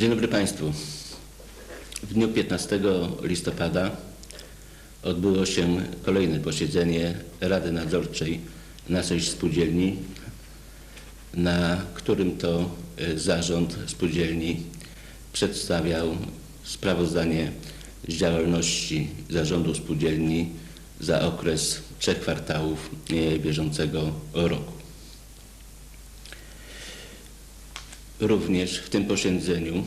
Dzień dobry Państwu. W dniu 15 listopada odbyło się kolejne posiedzenie Rady Nadzorczej naszej spółdzielni, na którym to e, zarząd spółdzielni przedstawiał sprawozdanie z działalności zarządu spółdzielni za okres trzech kwartałów e, bieżącego roku. Również w tym posiedzeniu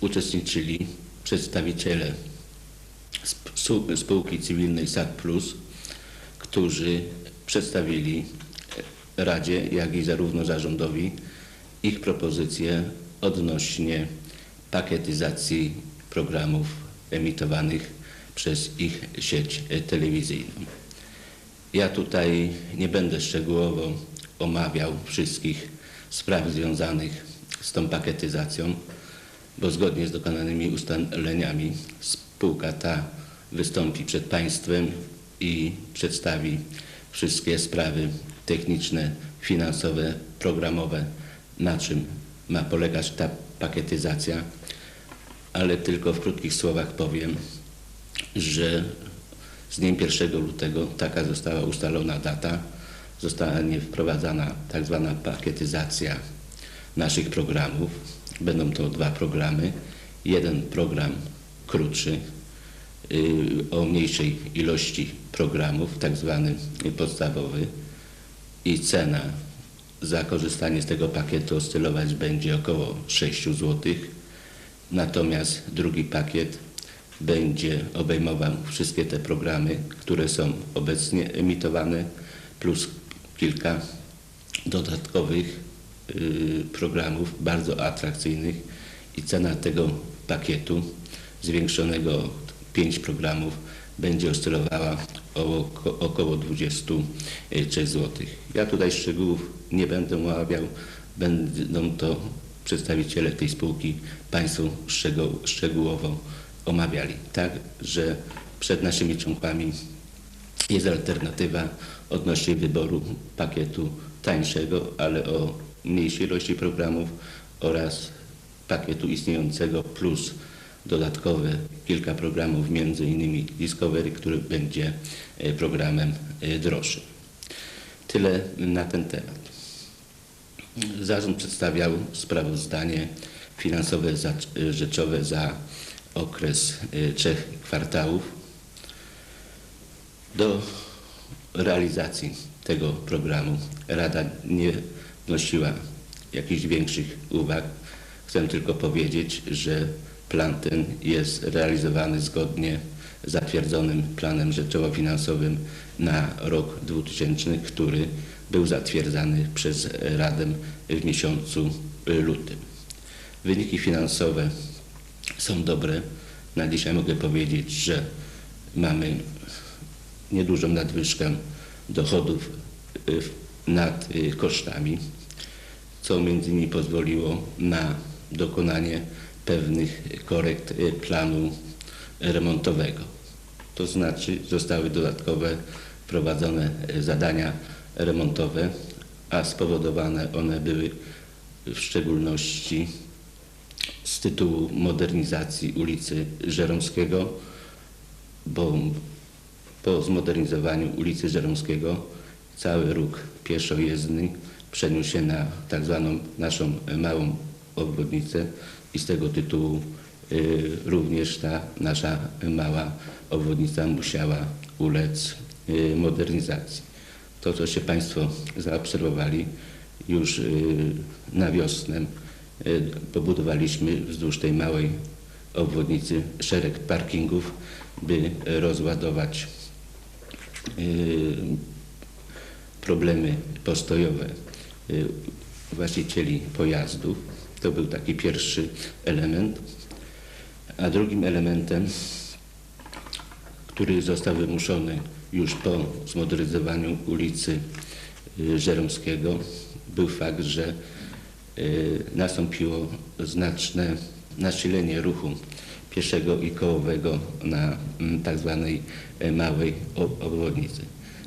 uczestniczyli przedstawiciele spółki cywilnej SAT Plus, którzy przedstawili Radzie, jak i zarówno zarządowi ich propozycje odnośnie pakietyzacji programów emitowanych przez ich sieć telewizyjną. Ja tutaj nie będę szczegółowo omawiał wszystkich spraw związanych z tą pakietyzacją, bo zgodnie z dokonanymi ustaleniami spółka ta wystąpi przed Państwem i przedstawi wszystkie sprawy techniczne, finansowe, programowe, na czym ma polegać ta pakietyzacja, ale tylko w krótkich słowach powiem, że z dniem 1 lutego taka została ustalona data, zostanie wprowadzana tak zwana pakietyzacja naszych programów. Będą to dwa programy. Jeden program krótszy y, o mniejszej ilości programów, tak zwany podstawowy i cena za korzystanie z tego pakietu oscylować będzie około 6 zł. Natomiast drugi pakiet będzie obejmował wszystkie te programy, które są obecnie emitowane, plus kilka dodatkowych programów bardzo atrakcyjnych i cena tego pakietu zwiększonego 5 programów będzie oscylowała oko- około 23 zł. Ja tutaj szczegółów nie będę omawiał, będą to przedstawiciele tej spółki Państwu szczegół- szczegółowo omawiali. Tak, że przed naszymi członkami jest alternatywa odnośnie wyboru pakietu tańszego, ale o mniejszej ilości programów oraz pakietu istniejącego plus dodatkowe kilka programów, między innymi Discovery, który będzie e, programem e, droższym. Tyle na ten temat. Zarząd przedstawiał sprawozdanie finansowe za, e, rzeczowe za okres trzech kwartałów. Do realizacji tego programu Rada nie wnosiła jakichś większych uwag. Chcę tylko powiedzieć, że plan ten jest realizowany zgodnie z zatwierdzonym planem rzeczowo-finansowym na rok 2000, który był zatwierdzany przez Radę w miesiącu lutym. Wyniki finansowe są dobre. Na dzisiaj mogę powiedzieć, że mamy niedużą nadwyżkę dochodów y, w- nad y, kosztami, co między innymi pozwoliło na dokonanie pewnych korekt y, planu remontowego. To znaczy zostały dodatkowe prowadzone y, zadania remontowe, a spowodowane one były w szczególności z tytułu modernizacji ulicy Żeromskiego, bo po zmodernizowaniu ulicy Żeromskiego cały ruch pieszojezdny przeniósł się na tak zwaną naszą małą obwodnicę i z tego tytułu y, również ta nasza mała obwodnica musiała ulec y, modernizacji. To, co się Państwo zaobserwowali już y, na wiosnę, pobudowaliśmy wzdłuż tej małej obwodnicy szereg parkingów, by rozładować problemy postojowe y, właścicieli pojazdów. To był taki pierwszy element. A drugim elementem, który został wymuszony już po zmodernyzowaniu ulicy y, Żeromskiego, był fakt, że y, nastąpiło znaczne nasilenie ruchu pieszego i kołowego na mm, tak zwanej e, małej obwodnicy.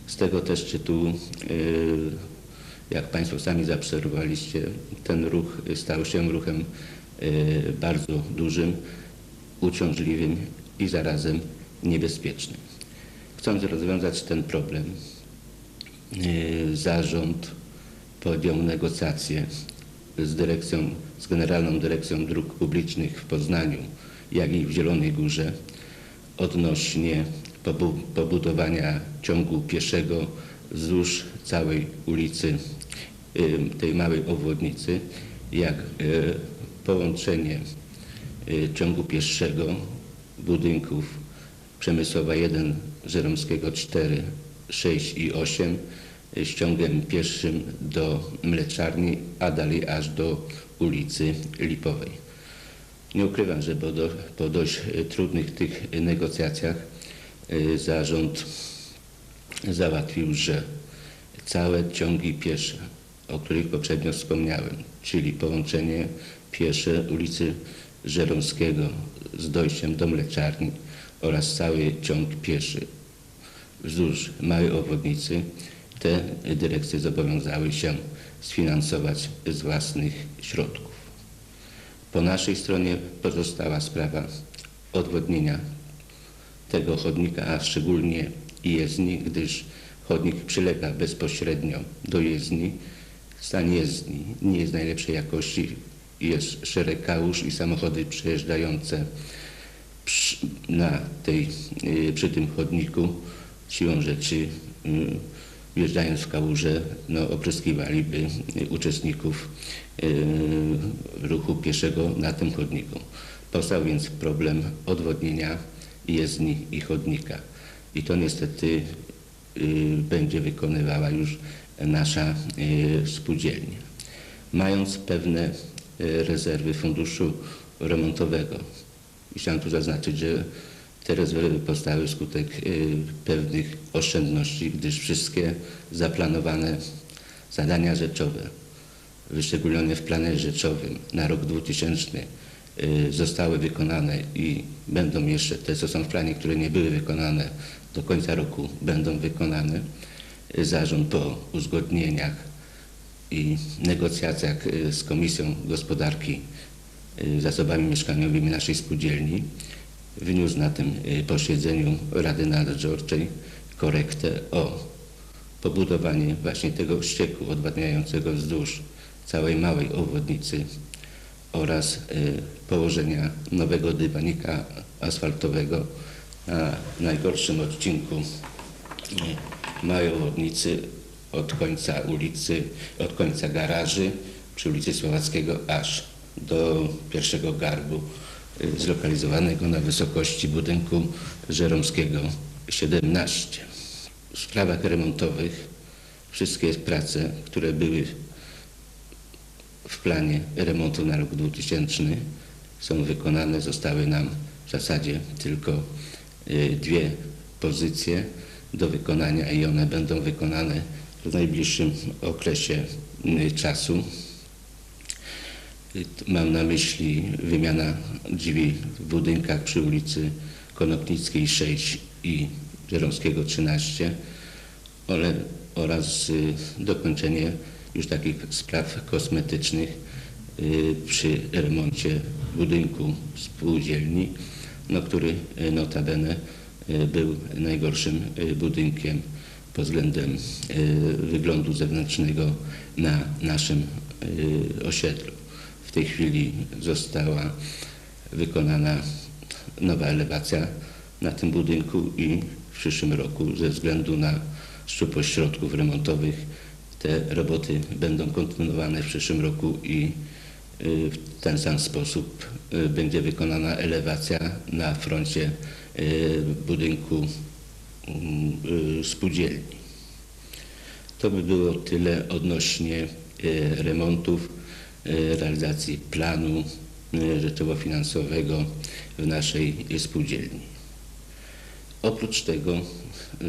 Z tego też tytułu, y, jak Państwo sami zaobserwowaliście, ten ruch stał się ruchem y, bardzo dużym, uciążliwym i zarazem niebezpiecznym. Chcąc rozwiązać ten problem, y, zarząd podjął negocjacje z dyrekcją, z Generalną Dyrekcją Dróg Publicznych w Poznaniu, jak i w Zielonej Górze odnośnie pobudowania ciągu pieszego wzdłuż całej ulicy, tej małej obwodnicy, jak y, połączenie y, ciągu pieszego budynków Przemysłowa 1, Żeromskiego 4, 6 i 8 y, z ciągiem pieszym do mleczarni, a dalej aż do ulicy Lipowej. Nie ukrywam, że po, do, po dość trudnych tych negocjacjach zarząd załatwił, że całe ciągi piesze, o których poprzednio wspomniałem, czyli połączenie piesze ulicy Żeromskiego z dojściem do mleczarni oraz cały ciąg pieszy wzdłuż małej obwodnicy, te dyrekcje zobowiązały się sfinansować z własnych środków. Po naszej stronie pozostała sprawa odwodnienia tego chodnika, a szczególnie jezdni, gdyż chodnik przylega bezpośrednio do jezdni. Stan jezdni nie jest najlepszej jakości, jest szereg kałuż i samochody przejeżdżające przy, na tej, y, przy tym chodniku siłą rzeczy y, wjeżdżając w kałużę no, opryskiwaliby uczestników y, ruchu pieszego na tym chodniku. Powstał więc problem odwodnienia jezdni i chodnika. I to niestety y, będzie wykonywała już nasza y, spółdzielnia. Mając pewne y, rezerwy funduszu remontowego, i chciałem tu zaznaczyć, że te rezerwy powstały wskutek pewnych oszczędności, gdyż wszystkie zaplanowane zadania rzeczowe, wyszczególnione w planie rzeczowym na rok 2000 y, zostały wykonane i będą jeszcze, te co są w planie, które nie były wykonane do końca roku będą wykonane. Y, Zarząd po uzgodnieniach i negocjacjach y, z Komisją Gospodarki y, Zasobami Mieszkaniowymi naszej spółdzielni wyniósł na tym y, posiedzeniu Rady Nadzorczej korektę o pobudowanie właśnie tego ścieku odwadniającego wzdłuż całej małej obwodnicy oraz y, położenia nowego dywanika asfaltowego na najgorszym odcinku y, małej obwodnicy od końca ulicy, od końca garaży przy ulicy Słowackiego aż do pierwszego garbu y, zlokalizowanego na wysokości budynku Żeromskiego 17. W sprawach remontowych wszystkie prace, które były w planie remontu na rok 2000 są wykonane. Zostały nam w zasadzie tylko y, dwie pozycje do wykonania i one będą wykonane w najbliższym okresie y, czasu. Y, Mam na myśli wymiana drzwi w budynkach przy ulicy Konopnickiej 6 i Żeromskiego 13 ole- oraz dokończenie już takich spraw kosmetycznych y, przy remoncie budynku spółdzielni, no, który y, notabene y, był najgorszym budynkiem pod względem wyglądu zewnętrznego na naszym osiedlu. W tej chwili została wykonana nowa elewacja na tym budynku i w przyszłym roku ze względu na szczupłość środków remontowych te roboty będą kontynuowane w przyszłym roku i y, w ten sam sposób y, będzie wykonana elewacja na froncie y, budynku mm, spółdzielni. To by było tyle odnośnie remontów, realizacji planu rzeczowo-finansowego w naszej spółdzielni. Oprócz tego,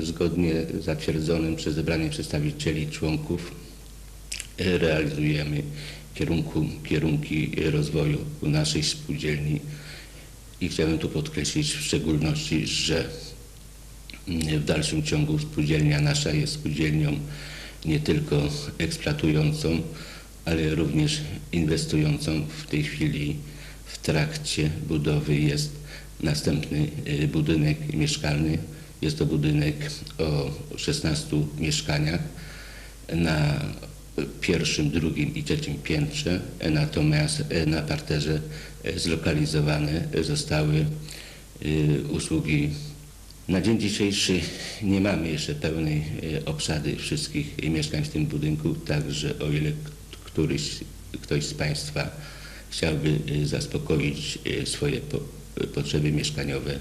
zgodnie z zatwierdzonym przez zebranie przedstawicieli członków, y, realizujemy kierunku, kierunki rozwoju naszej spółdzielni. I chciałbym tu podkreślić w szczególności, że mm, w dalszym ciągu spółdzielnia nasza jest spółdzielnią nie tylko eksploatującą, ale również inwestującą. W tej chwili w trakcie budowy jest następny y, budynek mieszkalny. Jest to budynek o 16 mieszkaniach na pierwszym, drugim i trzecim piętrze, natomiast e, na parterze e, zlokalizowane zostały y, usługi. Na dzień dzisiejszy nie mamy jeszcze pełnej obsady wszystkich mieszkań w tym budynku, także o ile któryś, ktoś z Państwa chciałby y, zaspokoić y, swoje potrzeby mieszkaniowe,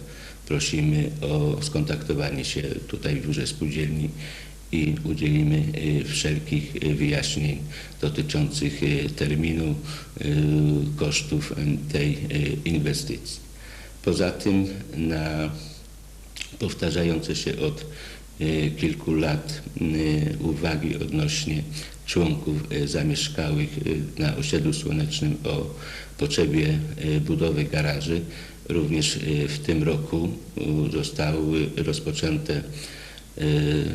prosimy o skontaktowanie się tutaj w biurze spółdzielni i udzielimy y, wszelkich y, wyjaśnień dotyczących y, terminu, y, kosztów y, tej y, inwestycji. Poza tym na powtarzające się od y, kilku lat y, uwagi odnośnie członków y, zamieszkałych y, na osiedlu słonecznym o potrzebie y, budowy garaży. Również y, w tym roku y, zostały rozpoczęte y,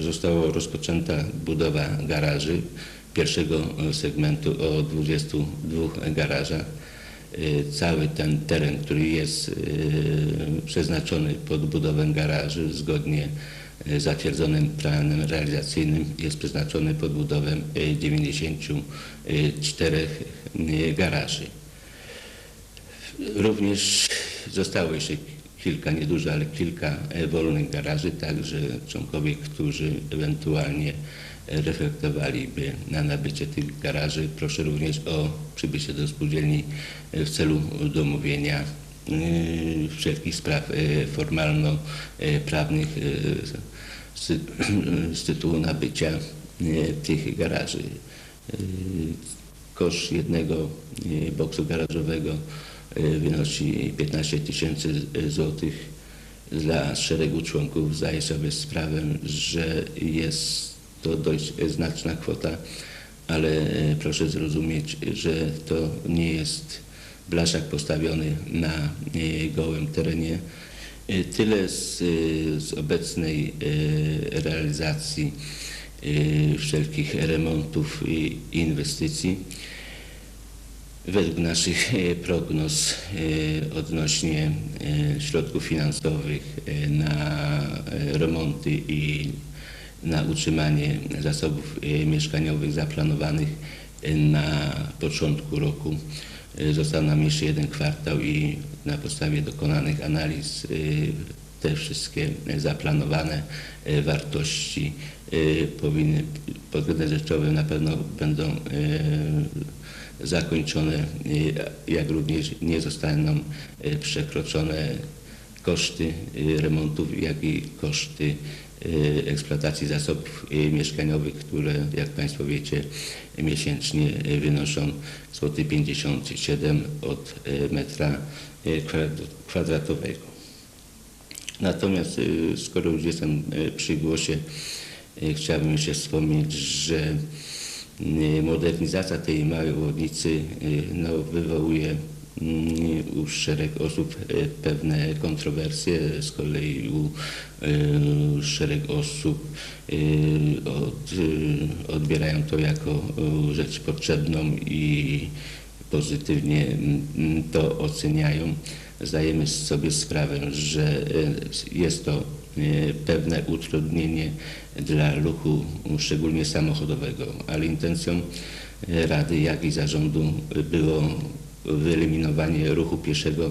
została rozpoczęta budowa garaży pierwszego segmentu o 22 garażach. Cały ten teren, który jest przeznaczony pod budowę garaży zgodnie zatwierdzonym planem realizacyjnym jest przeznaczony pod budowę y, 94 y, garaży. Również zostało jeszcze kilka, niedużo, ale kilka e, wolnych garaży, także członkowie, którzy ewentualnie e, reflektowaliby na nabycie tych garaży, proszę również o przybycie do spółdzielni e, w celu domówienia wszelkich spraw formalno-prawnych z, tytułu nabycia tych garaży. Koszt jednego boksu garażowego wynosi 15 tysięcy złotych. Dla szeregu członków zdaję sobie sprawę, że jest to dość znaczna kwota, ale e, proszę zrozumieć, że to nie jest blaszak postawiony na e, gołym terenie. Tyle z, z obecnej realizacji wszelkich remontów i inwestycji. Według naszych e, prognoz e, odnośnie e, środków finansowych na remonty i na utrzymanie zasobów mieszkaniowych zaplanowanych na początku roku. Został nam jeszcze jeden kwartał i na podstawie dokonanych analiz te wszystkie zaplanowane wartości powinny pod względem rzeczowym na pewno będą zakończone, e, jak również nie zostaną e, przekroczone koszty e, remontów, jak i koszty eksploatacji zasobów mieszkaniowych, które, jak Państwo wiecie, miesięcznie wynoszą złoty 57 od metra kwad- kwadratowego. Natomiast skoro już jestem przy głosie, chciałbym jeszcze wspomnieć, że modernizacja tej małej obwodnicy y, no, wywołuje mm, u szereg osób y, pewne kontrowersje, z kolei u y, szereg osób y, od, y, odbierają to jako y, rzecz potrzebną i pozytywnie mm, to oceniają. Zdajemy sobie sprawę, że jest to pewne utrudnienie dla ruchu, szczególnie samochodowego, ale intencją e, Rady, jak i zarządu było wyeliminowanie ruchu pieszego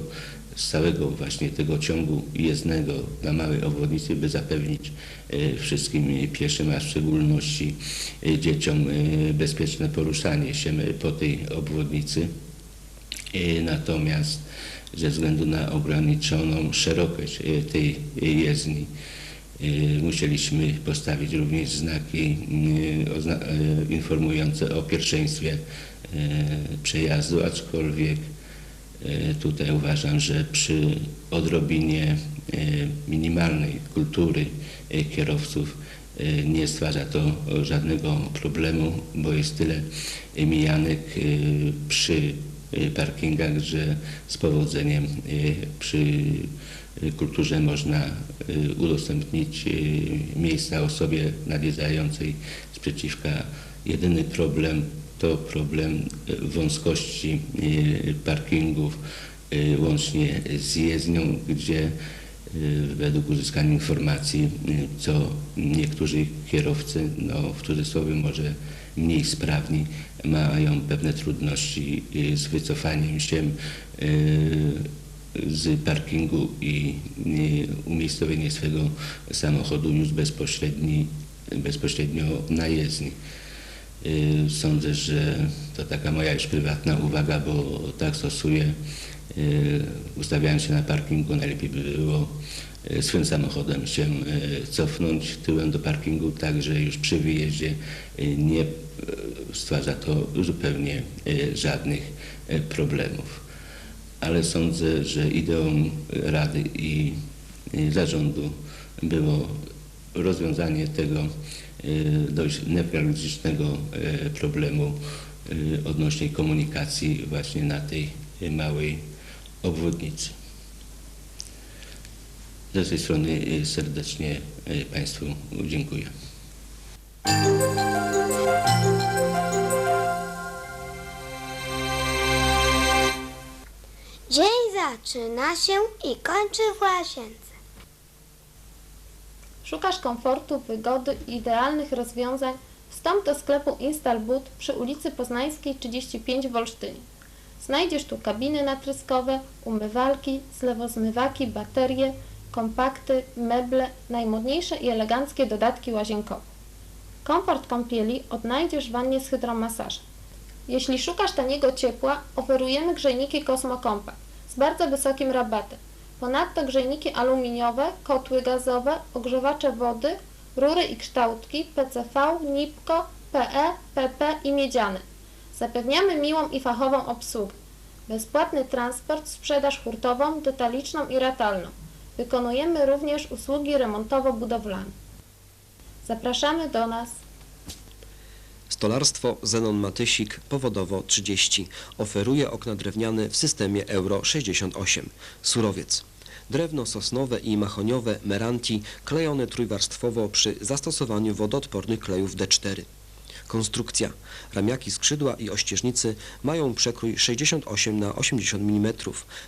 z całego właśnie tego ciągu jezdnego na małej obwodnicy, by zapewnić e, wszystkim pieszym, a w szczególności e, dzieciom e, bezpieczne poruszanie się e, po tej obwodnicy. E, Natomiast ze względu na ograniczoną szerokość e, tej jezdni e, musieliśmy postawić również znaki mm, e, informujące o pierwszeństwie e, przejazdu, aczkolwiek e, tutaj uważam, że przy odrobinie e, minimalnej kultury e, kierowców e, nie stwarza to żadnego problemu, bo jest tyle e, mijanek e, przy e, parkingach, że z powodzeniem e, przy e, kulturze można udostępnić miejsca osobie nadjeżdżającej sprzeciwka. Jedyny problem to problem wąskości parkingów łącznie z jezdnią, gdzie według uzyskanych informacji, co niektórzy kierowcy, no w cudzysłowie może mniej sprawni, mają pewne trudności e, z wycofaniem się e, z parkingu i umiejscowienie swego samochodu już bezpośredni, bezpośrednio na jezdni. Y, Sądzę, że to taka moja już prywatna uwaga, bo tak stosuję. Y, Ustawiając się na parkingu, najlepiej by było y, swym samochodem się y, cofnąć tyłem do parkingu, tak że już przy wyjeździe nie stwarza to zupełnie żadnych problemów. Ale sądzę, że ideą Rady i zarządu było rozwiązanie tego dość newralgicznego problemu odnośnie komunikacji właśnie na tej małej obwodnicy. Z tej strony y, serdecznie y, Państwu dziękuję. Dzień zaczyna się i kończy w łazience. Szukasz komfortu, wygody i idealnych rozwiązań? Wstąp do sklepu Instalboot przy ulicy Poznańskiej 35 w Olsztynie. Znajdziesz tu kabiny natryskowe, umywalki, zlewozmywaki, baterie, kompakty, meble, najmodniejsze i eleganckie dodatki łazienkowe. Komfort kąpieli odnajdziesz w wannie z hydromasażem. Jeśli szukasz taniego ciepła, oferujemy grzejniki Cosmo Compact z bardzo wysokim rabatem. Ponadto grzejniki aluminiowe, kotły gazowe, ogrzewacze wody, rury i kształtki PCV, NIPCO, PE, PP i miedziane. Zapewniamy miłą i fachową obsługę. Bezpłatny transport, sprzedaż hurtową, detaliczną i ratalną. Wykonujemy również usługi remontowo-budowlane. Zapraszamy do nas. Stolarstwo Zenon Matysik powodowo 30 oferuje okna drewniane w systemie Euro 68. Surowiec. Drewno sosnowe i mahoniowe Meranti klejone trójwarstwowo przy zastosowaniu wodoodpornych klejów D4. Konstrukcja. Ramiaki skrzydła i ościeżnicy mają przekrój 68 na 80 mm,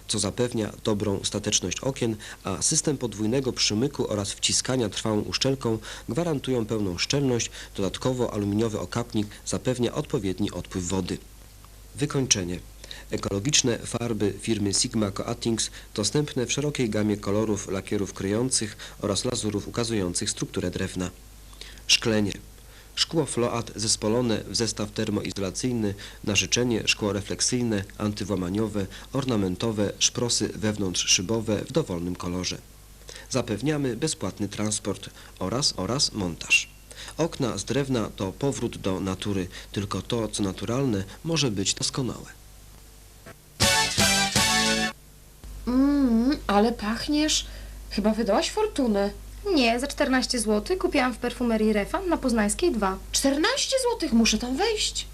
co zapewnia dobrą stateczność okien, a system podwójnego przymyku oraz wciskania trwałą uszczelką gwarantują pełną szczelność, dodatkowo aluminiowy okapnik zapewnia odpowiedni odpływ wody. Wykończenie. Ekologiczne farby firmy Sigma Coatings dostępne w szerokiej gamie kolorów lakierów kryjących oraz lazurów ukazujących strukturę drewna. Szklenie. Szkło float zespolone w zestaw termoizolacyjny, na życzenie szkło refleksyjne, antywłamaniowe, ornamentowe, szprosy wewnątrzszybowe w dowolnym kolorze. Zapewniamy bezpłatny transport oraz oraz montaż. Okna z drewna to powrót do natury, tylko to, co naturalne, może być doskonałe. Mmm, ale pachniesz. Chyba wydałaś fortunę. Nie, za 14 zł kupiłam w perfumerii Refan na Poznańskiej 2. 14 złotych, muszę tam wejść.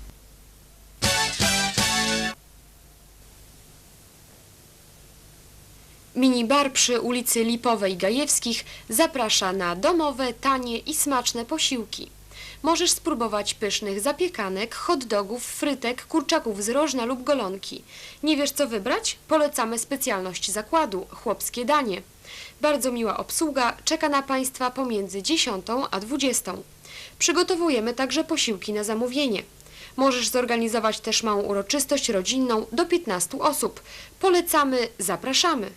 Minibar przy ulicy Lipowej Gajewskich zaprasza na domowe, tanie i smaczne posiłki. Możesz spróbować pysznych zapiekanek, hot dogów, frytek, kurczaków z rożna lub golonki. Nie wiesz co wybrać? Polecamy specjalność zakładu – chłopskie danie. Bardzo miła obsługa czeka na Państwa pomiędzy 10 a 20. Przygotowujemy także posiłki na zamówienie. Możesz zorganizować też małą uroczystość rodzinną do 15 osób. Polecamy, zapraszamy.